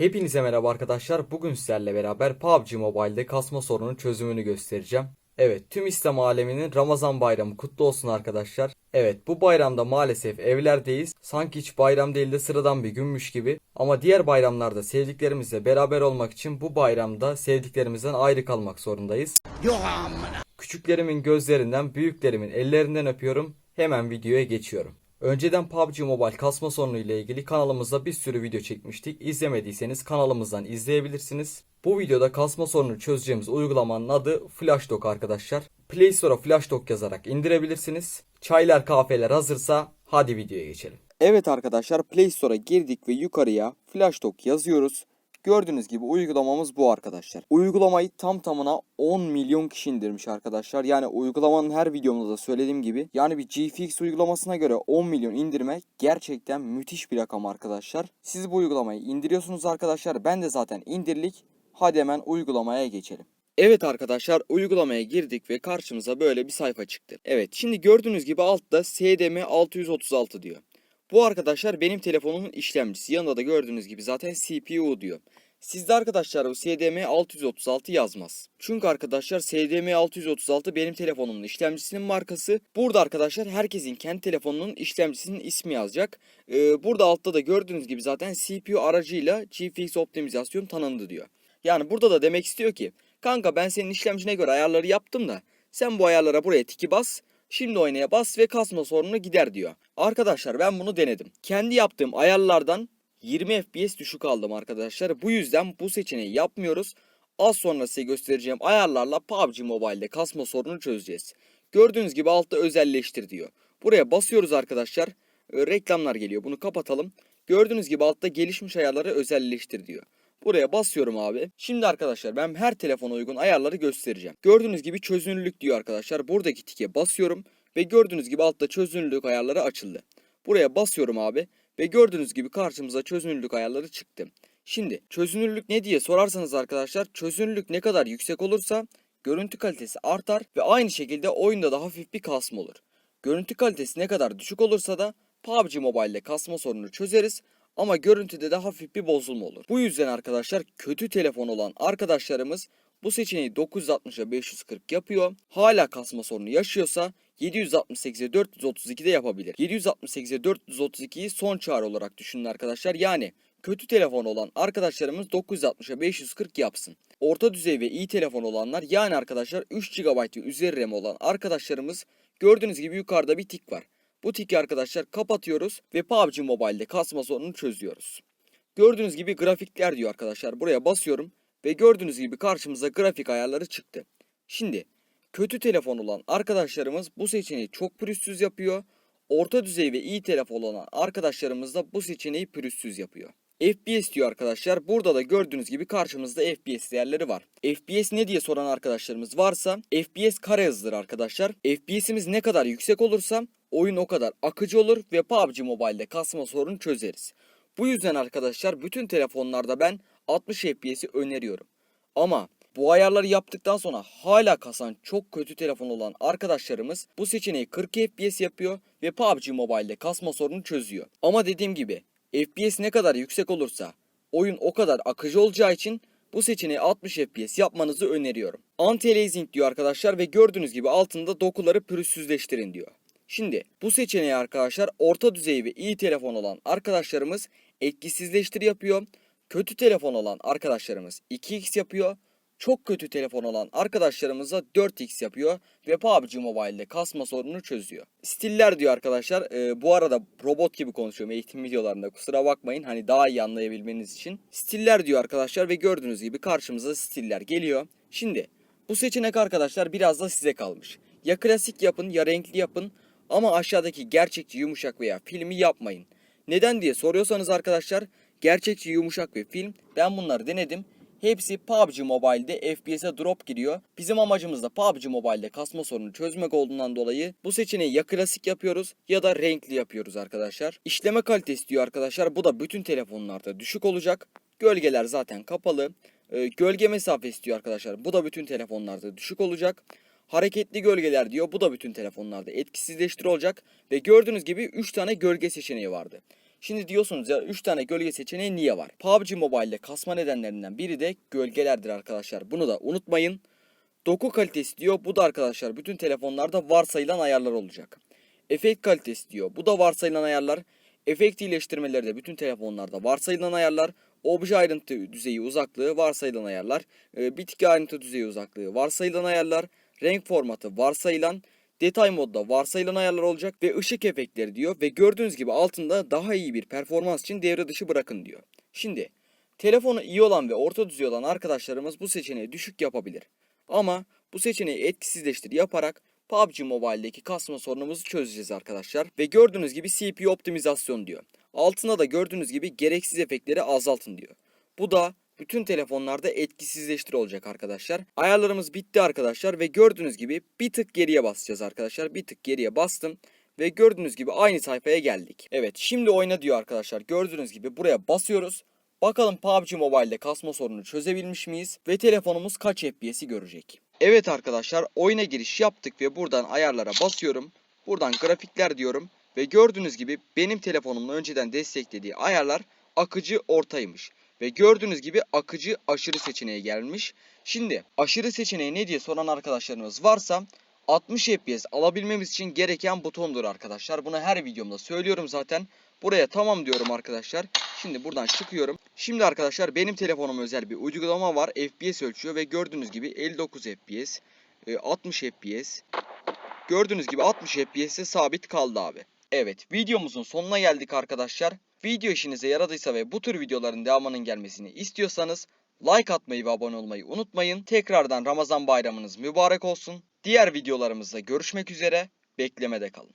Hepinize merhaba arkadaşlar. Bugün sizlerle beraber PUBG Mobile'de kasma sorunun çözümünü göstereceğim. Evet, tüm İslam aleminin Ramazan bayramı kutlu olsun arkadaşlar. Evet, bu bayramda maalesef evlerdeyiz. Sanki hiç bayram değil de sıradan bir günmüş gibi. Ama diğer bayramlarda sevdiklerimizle beraber olmak için bu bayramda sevdiklerimizden ayrı kalmak zorundayız. Küçüklerimin gözlerinden, büyüklerimin ellerinden öpüyorum. Hemen videoya geçiyorum. Önceden PUBG Mobile kasma sorunu ile ilgili kanalımızda bir sürü video çekmiştik. İzlemediyseniz kanalımızdan izleyebilirsiniz. Bu videoda kasma sorununu çözeceğimiz uygulamanın adı FlashDock arkadaşlar. Play Store'a FlashDock yazarak indirebilirsiniz. Çaylar kahveler hazırsa hadi videoya geçelim. Evet arkadaşlar Play Store'a girdik ve yukarıya FlashDock yazıyoruz. Gördüğünüz gibi uygulamamız bu arkadaşlar. Uygulamayı tam tamına 10 milyon kişi indirmiş arkadaşlar. Yani uygulamanın her videomda da söylediğim gibi. Yani bir GFX uygulamasına göre 10 milyon indirme gerçekten müthiş bir rakam arkadaşlar. Siz bu uygulamayı indiriyorsunuz arkadaşlar. Ben de zaten indirlik. Hadi hemen uygulamaya geçelim. Evet arkadaşlar uygulamaya girdik ve karşımıza böyle bir sayfa çıktı. Evet şimdi gördüğünüz gibi altta SDM 636 diyor. Bu arkadaşlar benim telefonumun işlemcisi. Yanında da gördüğünüz gibi zaten CPU diyor. Sizde arkadaşlar bu SDM 636 yazmaz. Çünkü arkadaşlar SDM 636 benim telefonumun işlemcisinin markası. Burada arkadaşlar herkesin kendi telefonunun işlemcisinin ismi yazacak. Ee, burada altta da gördüğünüz gibi zaten CPU aracıyla GFX optimizasyon tanındı diyor. Yani burada da demek istiyor ki kanka ben senin işlemcine göre ayarları yaptım da sen bu ayarlara buraya tiki bas. Şimdi oynaya bas ve kasma sorunu gider diyor. Arkadaşlar ben bunu denedim. Kendi yaptığım ayarlardan 20 FPS düşük aldım arkadaşlar. Bu yüzden bu seçeneği yapmıyoruz. Az sonra size göstereceğim ayarlarla PUBG Mobile'de kasma sorununu çözeceğiz. Gördüğünüz gibi altta özelleştir diyor. Buraya basıyoruz arkadaşlar. Ee, reklamlar geliyor. Bunu kapatalım. Gördüğünüz gibi altta gelişmiş ayarları özelleştir diyor. Buraya basıyorum abi. Şimdi arkadaşlar ben her telefona uygun ayarları göstereceğim. Gördüğünüz gibi çözünürlük diyor arkadaşlar. Buradaki tike basıyorum ve gördüğünüz gibi altta çözünürlük ayarları açıldı. Buraya basıyorum abi ve gördüğünüz gibi karşımıza çözünürlük ayarları çıktı. Şimdi çözünürlük ne diye sorarsanız arkadaşlar çözünürlük ne kadar yüksek olursa görüntü kalitesi artar ve aynı şekilde oyunda da hafif bir kasma olur. Görüntü kalitesi ne kadar düşük olursa da PUBG Mobile'de kasma sorununu çözeriz ama görüntüde de hafif bir bozulma olur. Bu yüzden arkadaşlar kötü telefon olan arkadaşlarımız bu seçeneği 960'a 540 yapıyor. Hala kasma sorunu yaşıyorsa 768'e 432'de yapabilir. 768'e 432'yi son çağrı olarak düşünün arkadaşlar. Yani kötü telefon olan arkadaşlarımız 960'a 540 yapsın. Orta düzey ve iyi telefon olanlar yani arkadaşlar 3 GB ve üzeri RAM olan arkadaşlarımız gördüğünüz gibi yukarıda bir tik var. Bu tiki arkadaşlar kapatıyoruz ve PUBG Mobile'de kasma sorununu çözüyoruz. Gördüğünüz gibi grafikler diyor arkadaşlar. Buraya basıyorum ve gördüğünüz gibi karşımıza grafik ayarları çıktı. Şimdi kötü telefon olan arkadaşlarımız bu seçeneği çok pürüzsüz yapıyor. Orta düzey ve iyi telefon olan arkadaşlarımız da bu seçeneği pürüzsüz yapıyor. FPS diyor arkadaşlar. Burada da gördüğünüz gibi karşımızda FPS değerleri var. FPS ne diye soran arkadaşlarımız varsa FPS kare hızdır arkadaşlar. FPS'imiz ne kadar yüksek olursa oyun o kadar akıcı olur ve PUBG Mobile'de kasma sorunu çözeriz. Bu yüzden arkadaşlar bütün telefonlarda ben 60 FPS'i öneriyorum. Ama bu ayarları yaptıktan sonra hala kasan çok kötü telefon olan arkadaşlarımız bu seçeneği 40 FPS yapıyor ve PUBG Mobile'de kasma sorunu çözüyor. Ama dediğim gibi FPS ne kadar yüksek olursa oyun o kadar akıcı olacağı için bu seçeneği 60 FPS yapmanızı öneriyorum. Anti-aliasing diyor arkadaşlar ve gördüğünüz gibi altında dokuları pürüzsüzleştirin diyor. Şimdi bu seçeneği arkadaşlar orta düzey ve iyi telefon olan arkadaşlarımız etkisizleştir yapıyor. Kötü telefon olan arkadaşlarımız 2x yapıyor. Çok kötü telefon olan arkadaşlarımız da 4x yapıyor ve PUBG Mobile'de kasma sorununu çözüyor. Stiller diyor arkadaşlar. Ee, bu arada robot gibi konuşuyorum eğitim videolarında kusura bakmayın hani daha iyi anlayabilmeniz için. Stiller diyor arkadaşlar ve gördüğünüz gibi karşımıza stiller geliyor. Şimdi bu seçenek arkadaşlar biraz da size kalmış. Ya klasik yapın ya renkli yapın ama aşağıdaki gerçekçi yumuşak veya filmi yapmayın. Neden diye soruyorsanız arkadaşlar gerçekçi yumuşak ve film ben bunları denedim. Hepsi PUBG Mobile'de FPS'e drop giriyor. Bizim amacımız da PUBG Mobile'de kasma sorunu çözmek olduğundan dolayı bu seçeneği ya klasik yapıyoruz ya da renkli yapıyoruz arkadaşlar. İşleme kalitesi diyor arkadaşlar. Bu da bütün telefonlarda düşük olacak. Gölgeler zaten kapalı. Ee, gölge mesafesi diyor arkadaşlar. Bu da bütün telefonlarda düşük olacak. Hareketli gölgeler diyor. Bu da bütün telefonlarda etkisizleştir olacak. Ve gördüğünüz gibi 3 tane gölge seçeneği vardı. Şimdi diyorsunuz ya 3 tane gölge seçeneği niye var? PUBG Mobile'de kasma nedenlerinden biri de gölgelerdir arkadaşlar. Bunu da unutmayın. Doku kalitesi diyor. Bu da arkadaşlar bütün telefonlarda varsayılan ayarlar olacak. Efekt kalitesi diyor. Bu da varsayılan ayarlar. Efekt iyileştirmeleri de bütün telefonlarda varsayılan ayarlar. Obje ayrıntı düzeyi uzaklığı varsayılan ayarlar. E, bitki ayrıntı düzeyi uzaklığı varsayılan ayarlar. Renk formatı varsayılan. Detay modda varsayılan ayarlar olacak ve ışık efektleri diyor ve gördüğünüz gibi altında daha iyi bir performans için devre dışı bırakın diyor. Şimdi telefonu iyi olan ve orta düzey olan arkadaşlarımız bu seçeneği düşük yapabilir. Ama bu seçeneği etkisizleştir yaparak PUBG Mobile'deki kasma sorunumuzu çözeceğiz arkadaşlar. Ve gördüğünüz gibi CPU optimizasyon diyor. Altında da gördüğünüz gibi gereksiz efektleri azaltın diyor. Bu da bütün telefonlarda etkisizleştir olacak arkadaşlar. Ayarlarımız bitti arkadaşlar ve gördüğünüz gibi bir tık geriye basacağız arkadaşlar. Bir tık geriye bastım ve gördüğünüz gibi aynı sayfaya geldik. Evet şimdi oyna diyor arkadaşlar. Gördüğünüz gibi buraya basıyoruz. Bakalım PUBG Mobile'de kasma sorununu çözebilmiş miyiz ve telefonumuz kaç FPS'i görecek. Evet arkadaşlar oyuna giriş yaptık ve buradan ayarlara basıyorum. Buradan grafikler diyorum ve gördüğünüz gibi benim telefonumun önceden desteklediği ayarlar akıcı ortaymış. Ve gördüğünüz gibi akıcı aşırı seçeneği gelmiş. Şimdi aşırı seçeneği ne diye soran arkadaşlarımız varsa 60 FPS alabilmemiz için gereken butondur arkadaşlar. Bunu her videomda söylüyorum zaten. Buraya tamam diyorum arkadaşlar. Şimdi buradan çıkıyorum. Şimdi arkadaşlar benim telefonum özel bir uygulama var. FPS ölçüyor ve gördüğünüz gibi 59 FPS, e, 60 FPS. Gördüğünüz gibi 60 FPS'e sabit kaldı abi. Evet videomuzun sonuna geldik arkadaşlar. Video işinize yaradıysa ve bu tür videoların devamının gelmesini istiyorsanız like atmayı ve abone olmayı unutmayın. Tekrardan Ramazan bayramınız mübarek olsun. Diğer videolarımızda görüşmek üzere. Beklemede kalın.